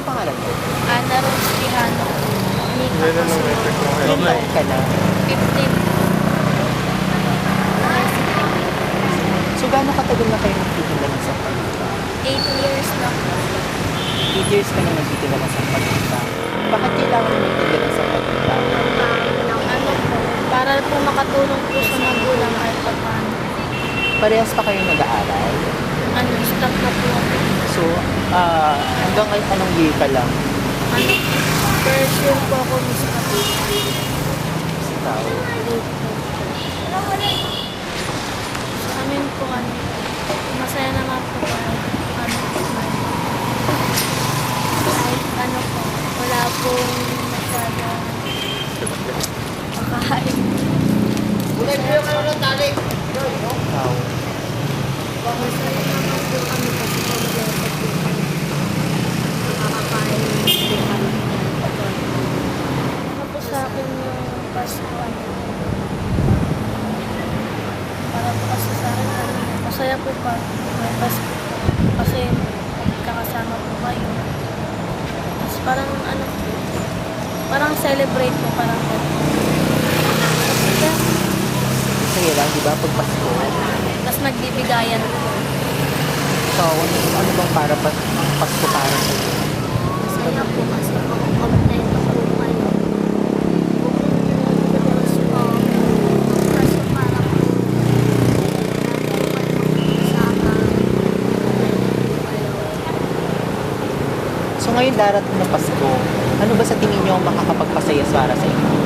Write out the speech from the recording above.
kayo? Ana Rose Quijano. Yan ang Casulo. electric mo. Ilan taon ka na? 15. So, gaano katagal na kayo nagtitinda ng sampagita? 8 years na po. 8 years ka na nagtitinda ng sampagita. Bakit kailangan mo magtinda ng sampagita? Ano po, para po makatulong po sa magulang pa paano. Parehas pa kayo nag-aaral? Ano, stop na po ako. So, ah hanggang ay- anong year ka lang? Ano, first year po ako sa kapatid. Si tao. Sa amin po, ano, masaya naman po ano, may- kahit ano po, wala pong masyado makahain. Tao. Masaya naman po kami kasi kompleto po kami. Nakakakain po kami. Ano po sa akin Pasko, ano, para po kasi sa akin, masaya po pa may Pasko. Kasi kakasama po kayo. Tapos parang ano, parang celebrate po, parang Kaya lang, di ba, pag Pasko, Tapos nagbibigayan po. ikaw, ano, ano bang para pa, ang Pasko para sa iyo? Masaya po kasi kung kompleto po kayo. Tapos po, kasi parang sama. So, ngayon darating na Pasko, ano ba sa tingin niyo ang makakapagpasaya para sa inyo?